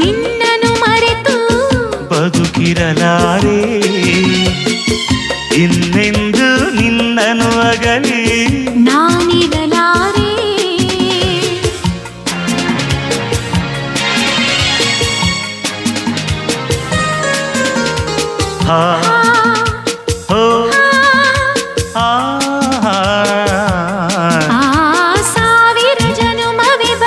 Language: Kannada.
ನಿನ್ನನು ಮರೆತು ಬದುಕಿರಲಾರೆ. ಇನ್ನೆಂದು ನಿನ್ನನು ಅಗಲಿ. ನಾನಿರಲಾರೆ. ಹಾ.